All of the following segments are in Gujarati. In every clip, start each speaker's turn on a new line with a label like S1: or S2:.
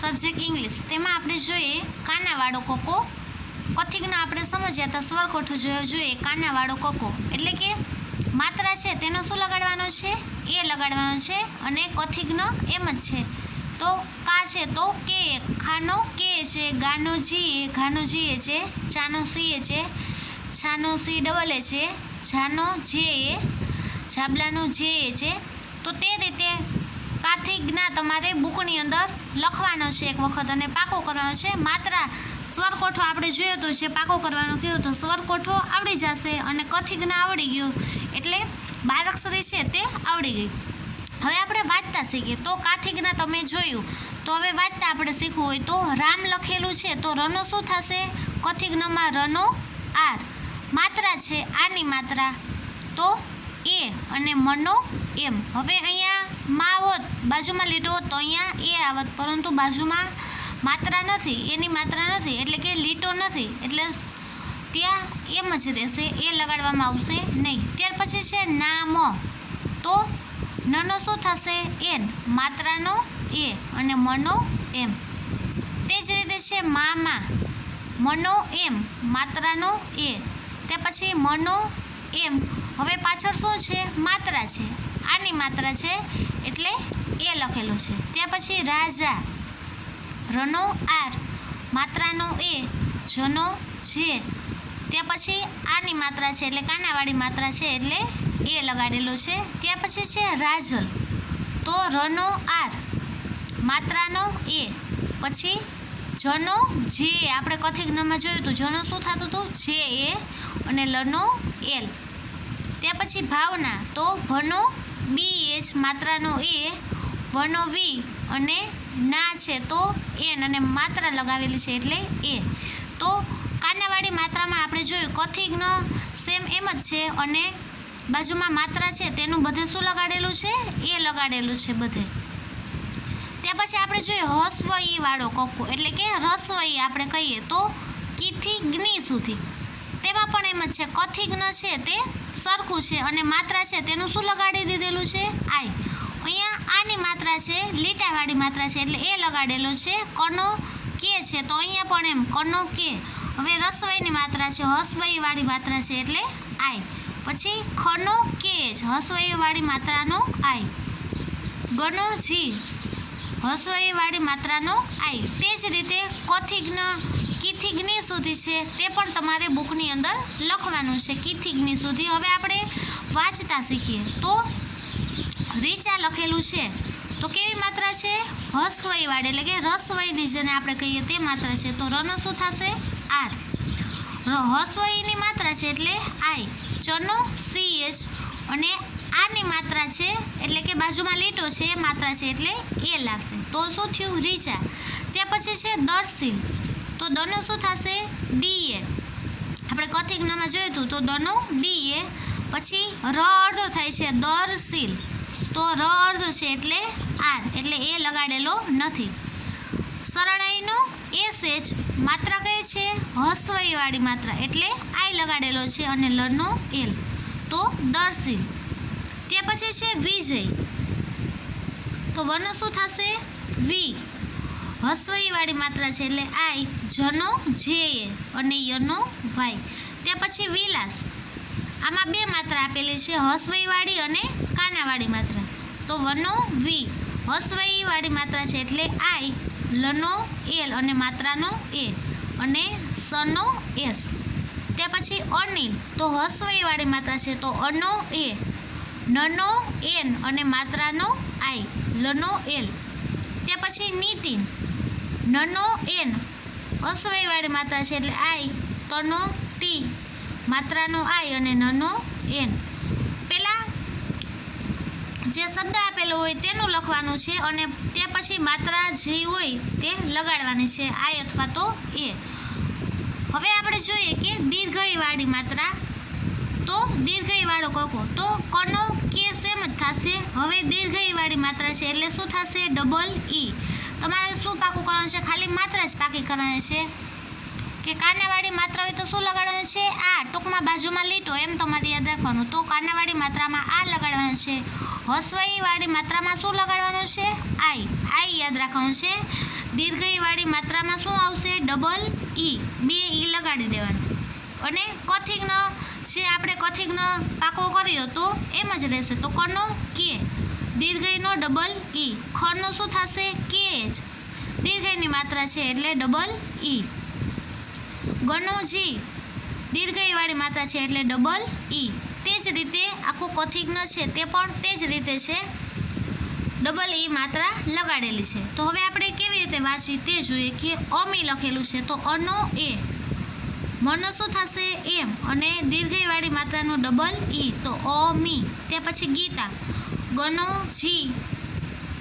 S1: સબ્જેક્ટ ઇંગ્લિશ તેમાં આપણે જોઈએ કાનાવાળો કોકો. કથિકનો આપણે સમજ્યા તો સ્વરકોઠો જોયો જોઈએ કાનાવાળો કોકો. એટલે કે માત્રા છે તેનો શું લગાડવાનો છે? એ લગાડવાનો છે અને કથિકનો એમ જ છે. તો કા છે તો કે ખાનો કે છે, ગાનો જી એ, ઘાનો જી એ છે, ચાનો સી એ છે, છાનો સી ડબલ એ છે જાનો જે એ જાબલાનો જે એ છે. તો તે રીતે કાથિકના તમારે બુકની અંદર લખવાનો છે એક વખત અને પાકો કરવાનો છે. માત્ર સ્વરકોઠો આપણે જોયો તો જે પાકો કરવાનો કહ્યું તો સ્વરકોઠો આવડી જશે અને કથિકના આવડી ગયું એટલે બાળકશ્રી છે તે આવડી ગઈ. હવે આપણે વાંચતા શીખીએ. તો કાથિકના તમે જોયું. તો હવે વાંચતા આપણે શીખવું હોય તો રામ લખેલું છે. તો રનો શું થશે? કથિકનામાં રનો આર. માત્રા છે, આની માત્રા. તો એ અને મનો એમ. હવે અહીંયા હોત બાજુમાં લીટો હોત તો અહીંયા એ આવત, પરંતુ બાજુમાં માત્રા નથી, એની માત્રા નથી, એટલે કે લીટો નથી, એટલે ત્યાં એમ જ રહેશે, એ લગાડવામાં આવશે નહીં. ત્યાર પછી છે નામ. તો નનો શું થશે? એન. માત્રાનો એ અને મનો એમ. તે જ રીતે છે મામા. મનો એમ, માત્રાનો એ. તે પછી મનો એમ. હવે પાછળ શું છે? માત્રા છે. આની માત્રા છે એટલે એ લખેલું છે. ત્યાં પછી રાજા, રનો આર, માત્રાનો એ, જનો જે. ત્યાં પછી આની માત્રા છે એટલે કાનાવાળી માત્રા છે એટલે એ લગાડેલો છે. ત્યાં પછી છે રાજલ. તો રનો આર, માત્રાનો એ. પછી જનો જે. આપણે કથિક નંબર જોયું હતું, જનો શું થતું હતું? જે એ અને લનો એલ. ત્યાં પછી ભાવના. તો ભનો બી એચ માત્રાનો એ વનો વી અને ના છે તો એન અને માત્રા લગાવેલી છે એટલે એ. તો કાનાવાળી માત્રામાં આપણે જોયું કથિગ્ન સેમ એમ જ છે અને બાજુમાં માત્રા છે તેનું બધે શું લગાડેલું છે? એ લગાડેલું છે બધે. ત્યાં પછી આપણે જોઈએ હસ્વઈ વાળો કક્કો એટલે કે રસવઈ આપણે કહીએ તો કીથી જ્ઞી સુધી. તેમાં પણ એમ જ છે. કથિગ્ન છે તે, સરખું છે અને માત્રા છે તેનું શું લગાડી દીધેલું છે? આઈ. અહીંયા આની માત્રા છે, લીટાવાળી માત્રા છે એટલે એ લગાડેલો છે. કનો કે છે તો અહીંયા પણ એમ, કનો કે. હવે રસવાઈની માત્રા છે, હસવઈવાળી માત્રા છે એટલે આઈ. પછી ખનો કે જ, હસવાઈવાળી માત્રાનો આઈ. ગનો જી, હસવઈવાળી માત્રાનો આઈ. તે જ રીતે કથિગ્ન કીથિગ્ની સુધી છે તે પણ તમારે બુકની અંદર લખવાનું છે કીથિગ્ની સુધી. હવે આપણે વાંચતા શીખીએ. તો રીચા લખેલું છે. તો કેવી માત્રા છે? હસ્વયવાળી એટલે કે રસવયની જેને આપણે કહીએ તે માત્રા છે. તો રનો શું થશે? આર. હસ્વયની માત્રા છે એટલે આઈ. ચનો સી એચ અને આની માત્રા છે, એટલે કે બાજુમાં લીટો છે, એ માત્રા છે એટલે એ લાગશે. તો શું થયું? રીચા. ત્યાં પછી છે દર્શીલ. તો દનો શું થશે? D A. આપણે કથિક નામાં જોયું હતું, તો દનો ડી એ, પછી ર અર્ધો થાય છે દરશીલ તો ર અર્ધ છે એટલે આર, એટલે એ લગાડેલો નથી. શરણાઈનો એસ સેજ, માત્રા કઈ છે? હસ્વઈવાળી માત્રા, એટલે આઈ લગાડેલો છે અને લનો એલ. તો દર્શીલ ત્યાં પછી છે વિજય. તો વનો શું થશે? વી. હસ્વઈવાળી માત્રા છે એટલે આઈ, જનો જે અને યનો, વાય. ત્યાં પછી વિલાસ. આમાં બે માત્રા આપેલી છે, હસ્વઈવાળી અને કાનાવાળી માત્રા. તો વનો, વી. હસ્વઈવાળી માત્રા છે એટલે આઈ, લનો, એલ અને માત્રાનો એ અને સનો, એસ. ત્યાં પછી અનિલ. તો હસ્વઈવાળી માત્રા છે, તો અનો, એ. નનો, એન અને માત્રાનો આઈ, લનો, એલ. ત્યાં પછી નીતિન. નનો એન. અસ્વયવાળી માત્રા છે એટલે આઈ, તનો, ટી. માત્રાનો આઈ અને નનો એન. પેલા જે શબ્દ આપેલો હોય તેનું લખવાનું છે અને તે પછી માત્રા જે હોય તે લગાડવાની છે, આઈ અથવા તો એ. હવે આપણે જોઈએ કે દીર્ઘઈવાળી માત્રા. તો દીર્ઘઈવાળો કોકો? તો કનો કે સેમ જ થશે? હવે દીર્ઘઈવાળી માત્રા છે એટલે શું થશે? Double E. તમારે શું પાકું કરવાનું છે? ખાલી માત્રા જ પાકી કરવાની છે. કે કાનાવાળી માત્રા હોય તો શું લગાડવાનું છે? આ ટૂંકમાં બાજુમાં લીટો, એમ તમારે યાદ રાખવાનું. તો કાનાવાળી માત્રામાં આ લગાડવાનું છે. હસવાઈવાળી માત્રામાં શું લગાડવાનું છે? આઈ. આઈ યાદ રાખવાનું છે. દીર્ઘઈવાળી માત્રામાં શું આવશે? Double E. બે ઈ લગાડી દેવાનું. અને કથિગ્ન જે આપણે કથિગ્ન પાકો કર્યો તો એમ જ રહેશે. તો કનો કે દીર્ઘઈનો ડબલ ઈ ખનો શું થશે? કે જ દીર્ઘયની માત્રા છે એટલે ડબલ ઈ ગણો જી દીર્ઘયવાળી માત્રા છે એટલે ડબલ ઈ તે જ રીતે આખું કથિગ્ન છે તે પણ તે જ રીતે છે. ડબલ ઈ માત્રા લગાડેલી છે. તો હવે આપણે કેવી રીતે વાંચી તે જોઈએ કે અમી લખેલું છે. તો અનો એ મનો શું થશે? એમ અને દીર્ઘયવાળી માત્રાનો ડબલ ઈ તો અમી. ત્યાં પછી ગીતા. ગનો જી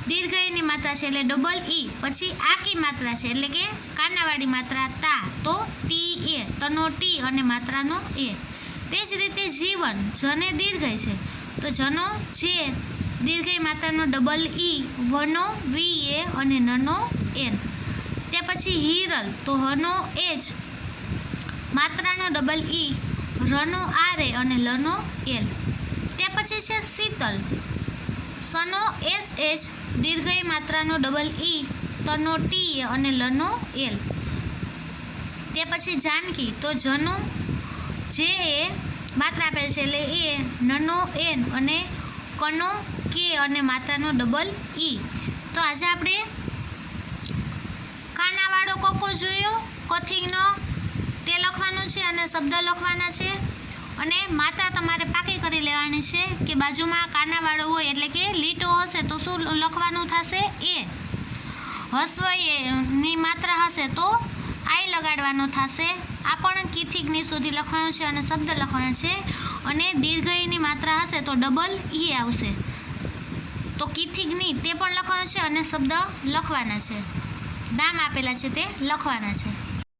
S1: દીર્ઘઈની માત્રા છે એટલે ડબલ ઈ પછી આકી માત્રા છે એટલે કે કાનાવાળી માત્રા તા. તો ટી એ તનો ટી અને માત્રાનો એ તે જ રીતે જીવન, જને દીર્ઘય છે. તો જનો જે દીર્ઘઈ માત્રાનો ડબલ ઈ વનો વી એ અને નનો એન તે પછી હિરલ, તો હનો એચ માત્રાનો ડબલ ઈ રનો આર એ અને લનો એલ તે પછી છે શીતલ. સનો એસ એચ દીર્ઘય માત્રાનો ડબલ ઈ તનો ટી અને લનો એલ તે પછી જાનકી, તો જનો જે એ માત્રા આપે છે એટલે એ નનો એન અને કનો કે અને માત્રાનો ડબલ ઈ તો આજે આપણે કાનાવાળો કોકો જોયો? કથિંગનો. તે લખવાનું છે અને શબ્દ લખવાના છે. અને માત્રા તમારે પાકી કરી લેવાની છે કે બાજુમાં કાનાવાળો હોય એટલે કે લીટો હશે તો શું લખવાનું થશે? એ. હસ્વ એની માત્રા હશે તો આઈ લગાડવાનો થશે. આ પણ કીથિકની સુધી લખવાનું છે અને શબ્દ લખવાનો છે. અને દીર્ઘયની માત્રા હશે તો ડબલ ઈ આવશે. તો કીથિકની તે પણ લખવાનું છે અને શબ્દ લખવાના છે. નામ આપેલા છે તે લખવાના છે.